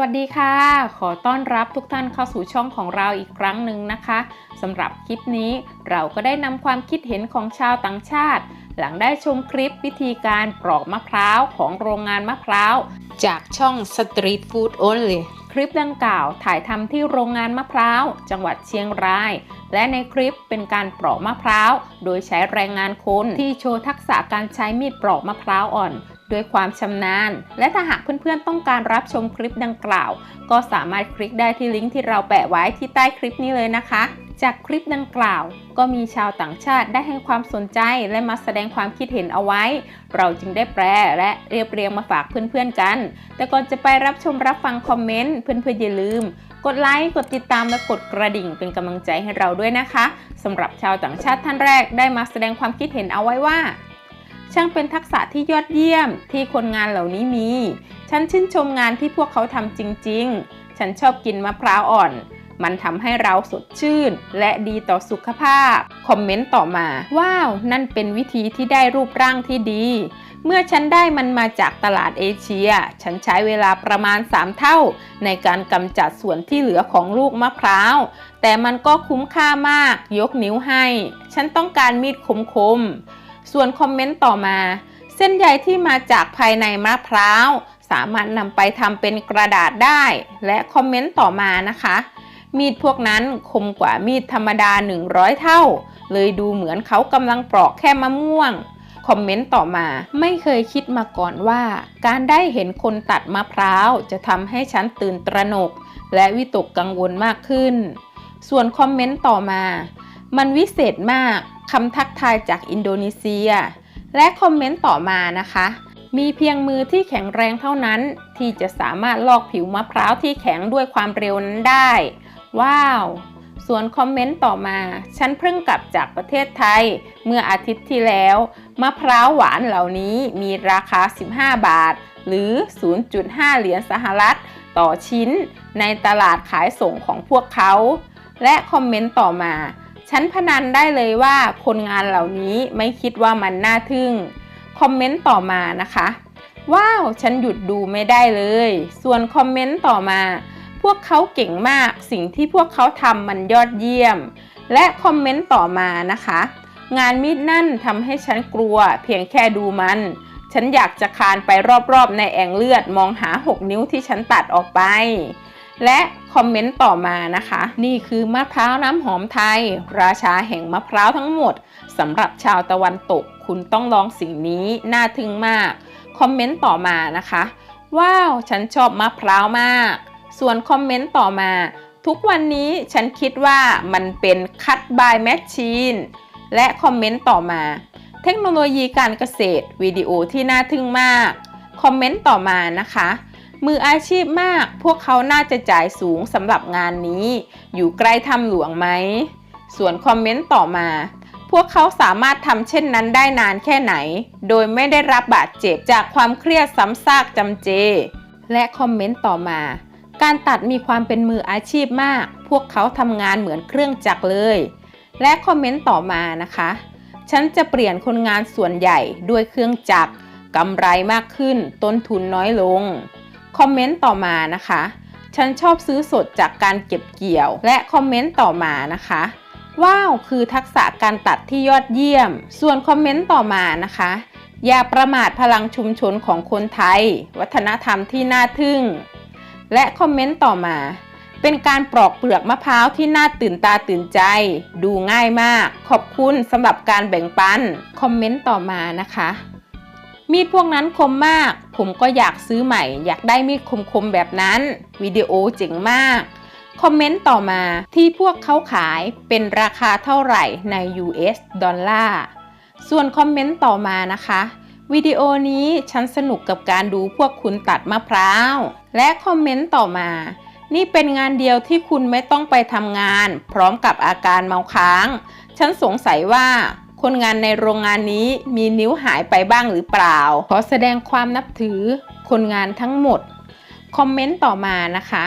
วัสดีค่ะ ขอต้อนรับทุกท่านเข้าสู่ช่องของเราอีกครั้งหนึ่งนะคะสำหรับคลิปนี้เราก็ได้นำความคิดเห็นของชาวต่างชาติ หลังได้ชมคลิปวิธีการปลอกมะพร้าวของโรงงานมะพร้าวจากช่อง Street Food Only คลิปดังกล่าวถ่ายทำที่โรงงานมะพร้าว จังหวัดเชียงราย และในคลิปเป็นการปลอกมะพร้าว โดยใช้แรงงานคนที่โชว์ทักษะการใช้มีดปลอกมะพร้าวอ่อน ด้วยความชำนาญ และถ้าหากเพื่อนๆต้องการรับชมคลิปดังกล่าว ก็สามารถคลิกได้ที่ลิงก์ที่เราแปะไว้ที่ใต้คลิปนี้เลยนะคะ จากคลิปดังกล่าว ก็มีชาวต่างชาติได้ให้ความสนใจและมาแสดงความคิดเห็นเอาไว้ เราจึงได้แปลและเรียบเรียงมาฝากเพื่อนๆกัน แต่ก่อนจะไปรับชมรับฟังคอมเมนต์เพื่อนๆอย่าลืมกดไลค์ กดติดตาม และกดกระดิ่งเป็นกำลังใจให้เราด้วยนะคะสำหรับชาวต่างชาติท่านแรกได้มาแสดงความคิดเห็นเอาไว้ว่า ช่างเป็นทักษะที่ยอดเยี่ยมที่คนงานเหล่านี้มี ฉันชื่นชมงานที่พวกเขาทำจริง ๆ ฉันชอบกินมะพร้าวอ่อน มันทำให้เราสดชื่น และดีต่อสุขภาพ คอมเมนต์ต่อมา ว้าว นั่นเป็นวิธีที่ได้รูปร่างที่ดี เมื่อฉันได้มันมาจากตลาดเอเชีย ฉันใช้เวลาประมาณ 3 เท่า ในการกำจัดส่วนที่เหลือของลูกมะพร้าว แต่มันก็คุ้มค่ามาก ยกนิ้วให้ ฉันต้องการมีดคมๆ ส่วนคอมเมนต์ต่อมา เส้นใยที่มาจากภายในมะพร้าว สามารถนำไปทำเป็นกระดาษได้ และคอมเมนต์ต่อมานะคะ มีดพวกนั้นคมกว่ามีดธรรมดา 100 เท่า เลยดูเหมือนเขากำลังปลอกแค่มะม่วงคอมเมนต์ต่อมาไม่เคยคิดมาก่อนว่า การได้เห็นคนตัดมะพร้าวจะทำให้ฉันตื่นตระหนก และวิตกกังวลมากขึ้น ส่วนคอมเมนต์ต่อมา มันวิเศษมาก คำทักทายจากอินโดนีเซีย และคอมเมนต์ต่อมานะคะ มีเพียงมือที่แข็งแรงเท่านั้น ที่จะสามารถลอกผิวมะพร้าวที่แข็งด้วยความเร็วนั้นได้ ว้าว ส่วนคอมเมนต์ต่อมา ฉันเพิ่งกลับจากประเทศไทย เมื่ออาทิตย์ที่แล้ว มะพร้าวหวานเหล่านี้มีราคา 15 บาท หรือ 0.5 เหรียญสหรัฐ ต่อชิ้น ในตลาดขายส่งของพวกเขา และคอมเมนต์ต่อมา ฉันพนันได้เลยว่าคนงานเหล่านี้ไม่คิดว่ามันน่าทึ่ง คอมเมนต์ต่อมานะคะ ว้าว ฉันหยุดดูไม่ได้เลย ส่วนคอมเมนต์ต่อมา พวกเขาเก่งมาก สิ่งที่พวกเขาทำมันยอดเยี่ยม และคอมเมนต์ต่อมานะคะ งานมีดนั่นทำให้ฉันกลัว เพียงแค่ดูมัน ฉันอยากจะคานไปรอบๆในแอ่งเลือดมองหา 6 นิ้วที่ฉันตัดออกไป และคอมเมนต์ต่อมานะคะ นี่คือมะพร้าวน้ำหอมไทย ราชาแห่งมะพร้าวทั้งหมดสำหรับชาวตะวันตก คุณต้องลองสิ่งนี้น่าทึ่งมาก คอมเมนต์ต่อมานะคะ ว้าว ฉันชอบมะพร้าวมาก ส่วนคอมเมนต์ต่อมา ทุกวันนี้ฉันคิดว่ามันเป็นคัตบายแมชชีนและคอมเมนต์ต่อมา เทคโนโลยีการเกษตรวิดีโอที่น่าทึ่งมาก คอมเมนต์ต่อมานะคะ มืออาชีพมาก พวกเขาน่าจะจ่ายสูงสำหรับงานนี้ อยู่ใกล้ถ้ำหลวงไหม ส่วนคอมเมนต์ต่อมา พวกเขาสามารถทำเช่นนั้นได้นานแค่ไหน โดยไม่ได้รับบาดเจ็บจากความเครียดซ้ำซากจำเจ และคอมเมนต์ต่อมา การตัดมีความเป็นมืออาชีพมาก พวกเขาทำงานเหมือนเครื่องจักรเลย และคอมเมนต์ต่อมานะคะ ฉันจะเปลี่ยนคนงานส่วนใหญ่ด้วยเครื่องจักรกำไรมากขึ้น ต้นทุนน้อยลง คอมเมนต์ต่อมานะคะ ฉันชอบซื้อสดจากการเก็บเกี่ยว และคอมเมนต์ต่อมานะคะ ว้าว คือทักษะการตัดที่ยอดเยี่ยม ส่วนคอมเมนต์ต่อมานะคะ อย่าประมาทพลังชุมชนของคนไทย วัฒนธรรมที่น่าทึ่ง และคอมเมนต์ต่อมา เป็นการปลอกเปลือกมะพร้าวที่น่าตื่นตาตื่นใจ ดูง่ายมาก ขอบคุณสำหรับการแบ่งปัน คอมเมนต์ต่อมานะคะ มีดพวกนั้นคมมาก ผมก็อยากซื้อใหม่ อยากได้มีดคมๆแบบนั้น วิดีโอเจ๋งมาก คอมเมนต์ต่อมาที่พวกเขาขายเป็นราคาเท่าไหร่ใน US ดอลลาร์ ส่วนคอมเมนต์ต่อมานะคะ วิดีโอนี้ฉันสนุกกับการดูพวกคุณตัดมะพร้าว และคอมเมนต์ต่อมา นี่เป็นงานเดียวที่คุณไม่ต้องไปทำงาน พร้อมกับอาการเมาค้าง ฉันสงสัยว่า คนงานในโรงงานนี้มีนิ้วหายไปบ้างหรือเปล่า ขอแสดงความนับถือคนงานทั้งหมด คอมเมนต์ต่อมานะคะ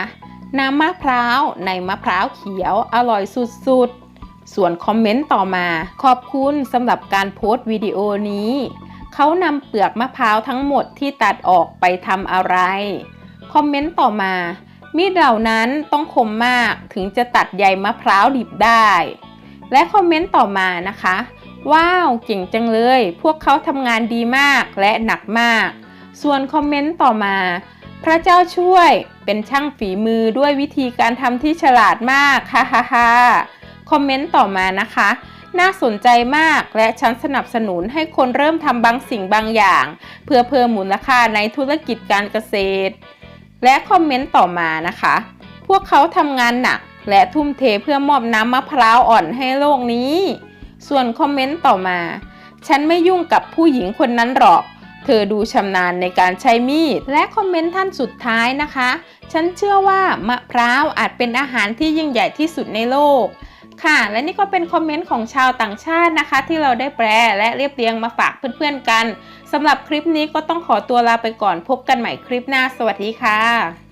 น้ำมะพร้าวในมะพร้าวเขียวอร่อยสุดๆ ส่วนคอมเมนต์ต่อมา ขอบคุณสำหรับการโพสต์วิดีโอนี้ เขานำเปลือกมะพร้าวทั้งหมดที่ตัดออกไปทำอะไร คอมเมนต์ต่อมา มีดเหล่านั้นต้องคมมากถึงจะตัดใยมะพร้าวดิบได้และคอมเมนต์ต่อมานะคะ ว้าว เก่งจังเลย พวกเขาทำงานดีมากและหนักมาก ส่วนคอมเมนต์ต่อมา พระเจ้าช่วยเป็นช่างฝีมือด้วยวิธีการทำที่ฉลาดมากฮ่าฮ่าฮ่าคอมเมนต์ต่อมานะคะ น่าสนใจมากและฉันสนับสนุนให้คนเริ่มทำบางสิ่งบางอย่าง เพื่อเพิ่มมูลค่าในธุรกิจการเกษตร และคอมเมนต์ต่อมานะคะ พวกเขาทำงานหนักและทุ่มเทเพื่อมอบน้ำมะพร้าวอ่อนให้โลกนี้ ส่วนคอมเมนต์ต่อมา ฉันไม่ยุ่งกับผู้หญิงคนนั้นหรอก เธอดูชำนาญในการใช้มีด และคอมเมนต์ท่านสุดท้ายนะคะ ฉันเชื่อว่ามะพร้าวอาจเป็นอาหารที่ยิ่งใหญ่ที่สุดในโลกค่ะ และนี่ก็เป็นคอมเมนต์ของชาวต่างชาตินะคะ ที่เราได้แปลและเรียบเรียงมาฝากเพื่อนๆกันสำหรับคลิปนี้ก็ต้องขอตัวลาไปก่อนพบกันใหม่คลิปหน้า สวัสดีค่ะ